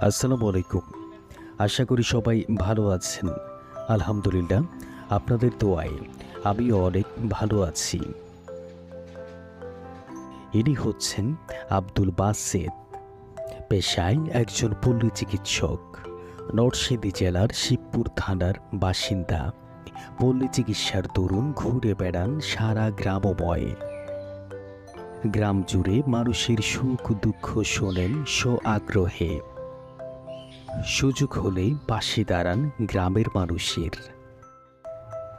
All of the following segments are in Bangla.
আসসালামু আলাইকুম। আশা করি সবাই ভালো আছেন। আলহামদুলিল্লাহ, আপনাদের দোয়ায় আমিও অনেক ভালো আছি। ইনি হচ্ছেন আব্দুল বাসেদ, পেশায় একজন পল্লী চিকিৎসক, নরসিংদী জেলার শিবপুর থানার বাসিন্দা। পল্লী চিকিৎসার দরুন ঘুরে বেড়ান সারা গ্রামময়। গ্রাম জুড়ে মানুষের সুখ দুঃখ শোনেন সো আগ্রহে। সুযোগ হলেই পাশে দাঁড়ান গ্রামের মানুষের।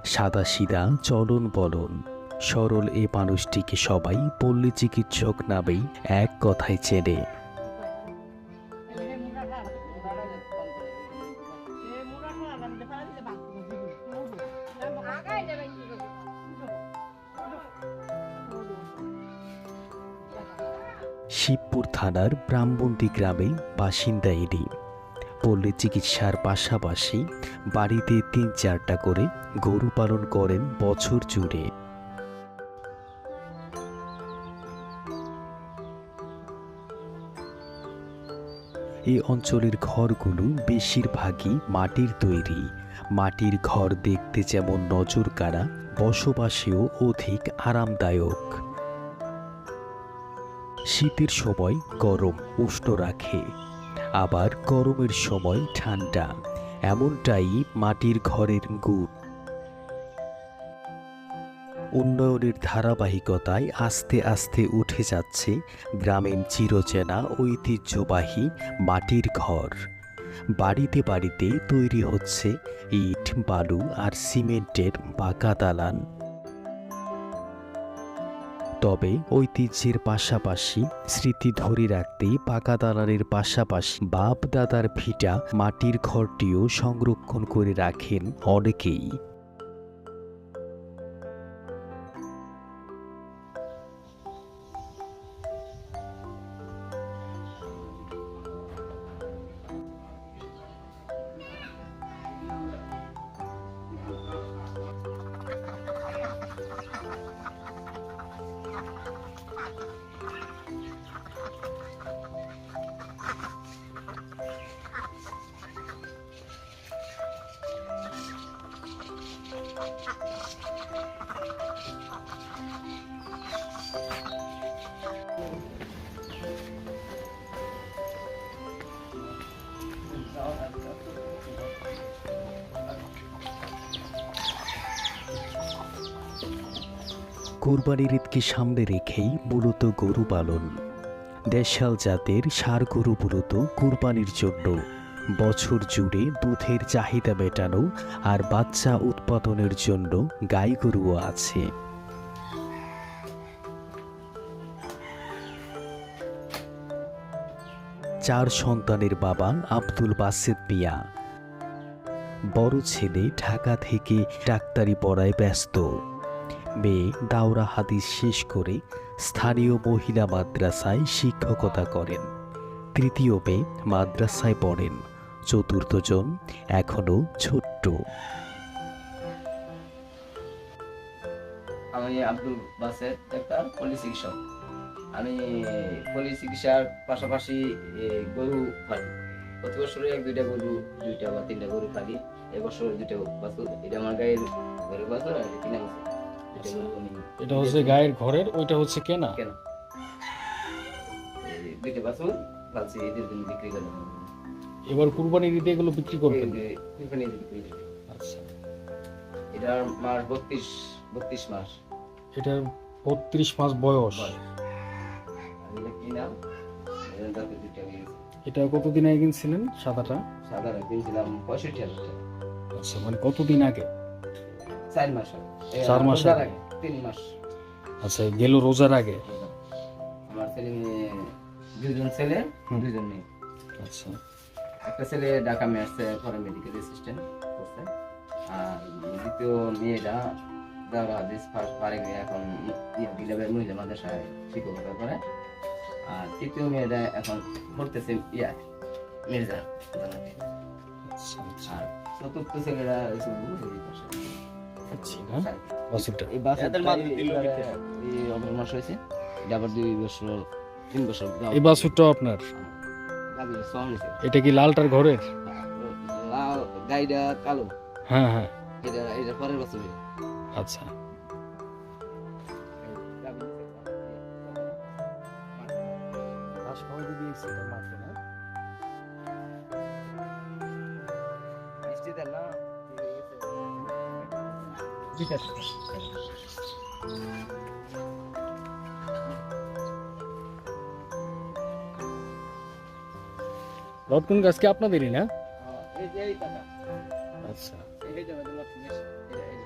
সাদা সিদা চলন বলন, সরল এ মানুষটিকে সবাই পল্লী চিকিৎসক নামেই এক কথায় চেনে। শিবপুর থানার ব্রাহ্মণী গ্রামে বাসিন্দা ইনি পল্লী চিকিৎসার পাশাপাশি বাড়িতে তিন চারটা করে গরু পালন করেন বছর জুড়ে। এই অঞ্চলের ঘরগুলো বেশিরভাগই মাটির তৈরি। মাটির ঘর দেখতে যেমন নজর কাড়া বসবাসেও অধিক আরামদায়ক। শীতের সময় গরম উষ্ণ রাখে। আবার গরমের সময় ঠান্ডা, এমনটাই মাটির ঘরের গুণ উন্নয়নের ধারাবাহিকতায় আস্তে আস্তে উঠে যাচ্ছে গ্রামীণ চিরচেনা ঐতিহ্যবাহী মাটির ঘর। বাড়িতে বাড়িতে তৈরি হচ্ছে ইট, বালু আর সিমেন্টের পাকা দালান। তবে ঐতিহ্যের পাশাপাশি স্মৃতি ধরে রাখতে পাকা দালানের পাশাপাশি বাপদাদার ভিটা মাটির ঘরটিও সংরক্ষণ করে রাখেন অনেকেই। কোরবানির ঈদকে সামনে রেখেই মূলত গরু পালন? দেশাল জাতের ষাঁড় গরু মূলত কোরবানির জন্য। বছর জুড়ে দুধের চাহিদা মেটানো আর বাচ্চা উৎপাদনের জন্য গাই গরুও আছে। চার সন্তানের বাবা আব্দুল বাসেদ মিয়া। বড় ছেলে ঢাকা থেকে ডাক্তারি পড়ায় ব্যস্ত। মেয়ে দাওরা হাদিস শেষ করে স্থানীয় মহিলা মাদ্রাসায় শিক্ষকতা করেন। তৃতীয় মেয়ে মাদ্রাসায় পড়েন। চতুর্থজন এখনও ছোট্ট। আমি আব্দুল বাসের ডাক্তার পল্লী চিকিৎসক আমি পল্লী চিকিৎসার পাশাপাশি গরু পালি। প্রতি বছরে এক দুইটা গরু দুইটা বা তিনটা গরু পালি। এবছর দুইটা বাছুর। এটা আমার গায়ের গরু বাছুর আর কিনা বাছুর। আমি এটা হচ্ছে গায়ের ঘরের ওইটা হচ্ছে কেনা? কেন। এই দুইটা বাছুর পালছি এদের জন্য বিক্রি করলাম এবার কুরবানির ঈদে এগুলো বিক্রি করবেন? এখানে বিক্রি আচ্ছা। এটার মাস বত্রিশ বত্রিশ মাস। এটার বত্রিশ মাস বয়স। এটা দুইটা কতদিন আগে কিনছিলেন সাদাটা? সাধারণ কিনছিলাম পঁয়ষট্টি হাজার টাকা। আচ্ছা মানে কতদিন আগে? চার মাস আগে। চার মাস আগে। তিন মাস। আচ্ছা গেল রোজার আগে? আমার ছেলে মেয়ে দুজন ছেলে দুজন মেয়ে। আচ্ছা। একটা ছেলে ঢাকা মেয়ার্সে পরে মেডিকেল অ্যাসিস্ট্যান্ট করছে। আর দ্বিতীয় মেয়েটা যারা হাদিস ফার্স্ট পারে এখন ইয়ে বিলাবের মহিলা মাদ্রাসায় শিক্ষকতা করে। আর তৃতীয় মেয়েটা এখন পড়তেছে ইয়া মির্জা। আচ্ছা। আর চতুর্থ ছেলেরা আচ্ছা। এই মাস হয়েছে এটা আবার দুই বছর তিন বছর এই আপনার? নিছে এটা কি লালটার ঘরের? লাল গাইডা কালো। হ্যাঁ হ্যাঁ। এটা এটা পরের বছরে। আচ্ছা। মিষ্টি দেন না ঠিক আছে লটকন গাছ কি আপনাদেরই না এই যে এই টাকা আচ্ছা এই যে আমাদের লক্ষ্মী মেশ এটা এই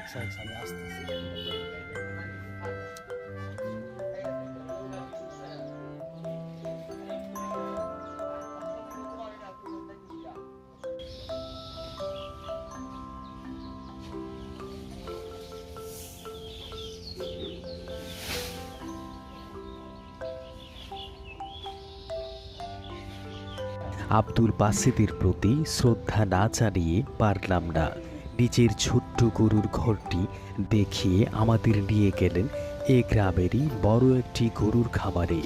আচ্ছা আচ্ছা আমি আসতেছি আব্দুল বাসিদের প্রতি শ্রদ্ধা না জানিয়ে পারলাম না। নিজের ছোট্ট গরুর ঘরটি দেখিয়ে আমাদের নিয়ে গেলেন এ গ্রামেরই বড় একটি গরুর খামারে।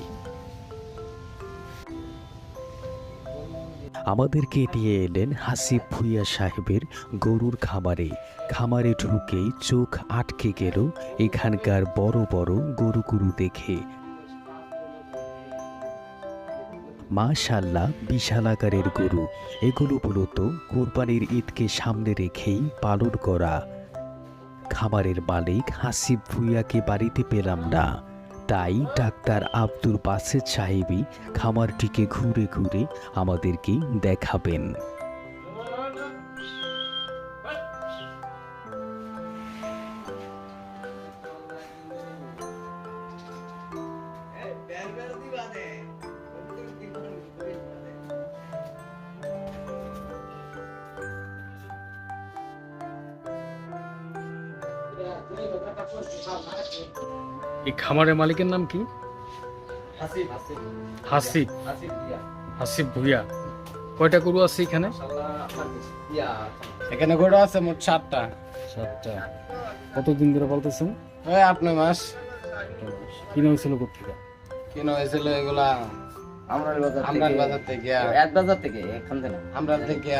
আমাদেরকে নিয়ে এলেন হাসিব ভুইয়া সাহেবের গরুর খামারে। খামারে ঢুকেই চোখ আটকে গেল এখানকার বড় বড় গরুগুরু দেখে। মাশাল্লাহ বিশাল আকারের গরু। এগুলো মূলত কোরবানির ঈদকে সামনে রেখেই পালন করা। খামারের মালিক হাসিব ভুইয়াকে বাড়িতে পেলাম না। তাই ডাক্তার আব্দুল বাসেদ সাহেবই খামারটিকে ঘুরে ঘুরে আমাদেরকে দেখাবেন। এই খামারের মালিকের নাম কি? হাসিব হাসিব। হাসিব। হাসিব দিয়া। হাসিব ভুইয়া। কয়টা গরু আছে এখানে? ইয়া এখানে গরু আছে মোট সাতটা। সাতটা। কতদিন ধরে ওই আট নয় মাস। কিনে হয়েছিল কোথেকে কেন হয়েছিল এগুলা? বাজার থেকে বাজার থেকে। এক বাজার থেকে এখান থেকে না? থেকে।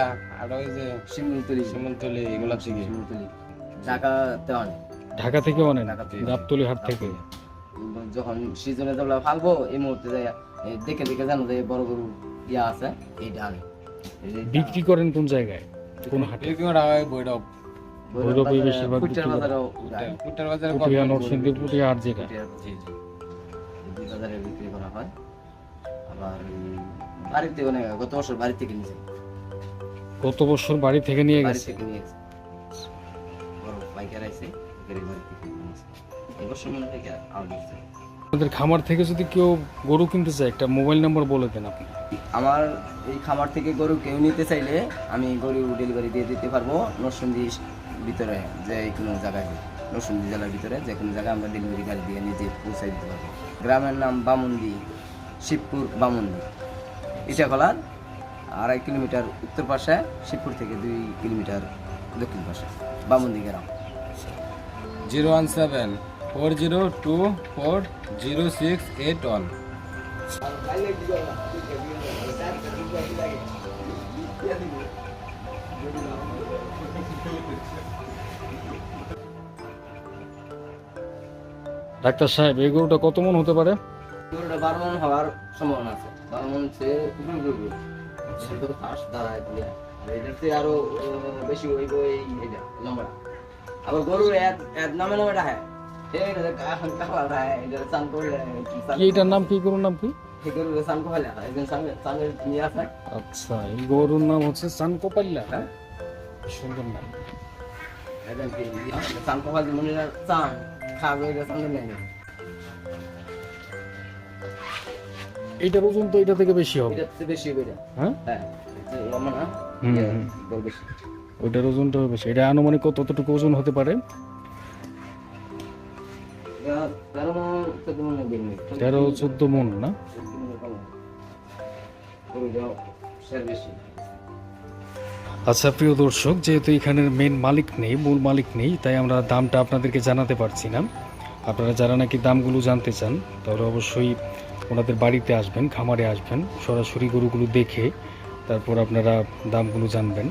আর ওই যে শিমুলতলি। শিমুলতলি এগুলা থেকে শিমুলতলি। ঢাকাতে অনেক। ঢাকা থেকে অনেক ঢাকা থেকে। গাবতলি হাট থেকে। যখন সিজনে তোমরা ফালবো এই মুহূর্তে যাই এই দেখে দেখে জানো যে বড় গরু ইয়া আছে এইটা আনে এই যে বিক্রি করেন কোন জায়গায়? কোন হাটে? বিক্রি করা হয় বৈরব ভৈরব বেশিরভাগ কুচ্চার বিক্রি করে। বাজারেও উঠায়। কুটার বাজারে পুটিয়া কম নরসিংদী পুটিয়া হাট যেটা। কুটিয়ার জি, জি। এই দুই বাজারে বিক্রি করা হয়। আবার উম, বাড়িতে অনেক গত বছর বাড়ি থেকে নিয়েছে গত বছর বাড়ি থেকে নিয়ে বাড়ি গেছে? থেকে নিয়েছে বড় পাইকার আইছে আমাদের খামার থেকে যদি কেউ গরু কিনতে চায়, একটা মোবাইল নাম্বার বলে দেন আপনি। আমার এই খামার থেকে গরু কেউ নিতে চাইলে আমি গরু ডেলিভারি দিয়ে দিতে পারব নরসিংদী ভিতরে, যে কোনো জায়গায় নরসিংদী জেলার ভিতরে যে কোনো জায়গায় আমরা ডেলিভারি গাড়ি দিয়ে নিজে পৌঁছাই দিতে পারব। গ্রামের নাম বামুন্দি শিবপুর বামুন্দি ইটাকলার আড়াই কিলোমিটার উত্তর পাশে, শিবপুর থেকে দুই কিলোমিটার দক্ষিণ পাশে বামুন্দি গ্রাম। Zero one seven four zero two four zero six eight one. Doctor সাহেব এই গরুটা কত মন হতে পারে? গরুটা বারো মন হওয়ার সম্ভাবনা আছে। বারো মন সে সেটা তো ফার্স্ট দাঁড়ায় আর বেশি হইব এই এটা লম্বাটা। আবার গরু এক নামে নামে কি এটার নাম কি গরুর নাম কি? আচ্ছা এই গরুর নাম হচ্ছে চান কোপাল্লা হ্যাঁ? সুন্দর নাম। একজন কি চান করে মনে চান খাবে এইটার ওজন তো এটা থেকে বেশি হবে। বেশি হবে হ্যাঁ? হ্যাঁ লম্বা না? বেশি। ওইটার ওজনটা হবে বেশি। এটা আনুমানিক কতটুকু ওজন হতে পারে? তেরো চোদ্দ মন না? আচ্ছা প্রিয় দর্শক যেহেতু এখানের মেন মালিক নেই মূল মালিক নেই তাই আমরা দামটা আপনাদেরকে জানাতে পারছি না। আপনারা যারা নাকি দামগুলো জানতে চান তাহলে অবশ্যই ওনাদের বাড়িতে আসবেন খামারে আসবেন সরাসরি গরুগুলো দেখে তারপর আপনারা দামগুলো জানবেন।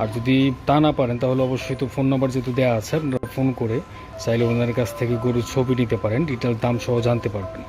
আর যদি তা না পারেন, তাহলে অবশ্যই তো ফোন নাম্বার যেহেতু দেওয়া আছে, আপনারা ফোন করে চাইলে ওনাদের কাছ থেকে গরুর ছবি নিতে পারেন, ডিটেল দাম সহ জানতে পারবেন।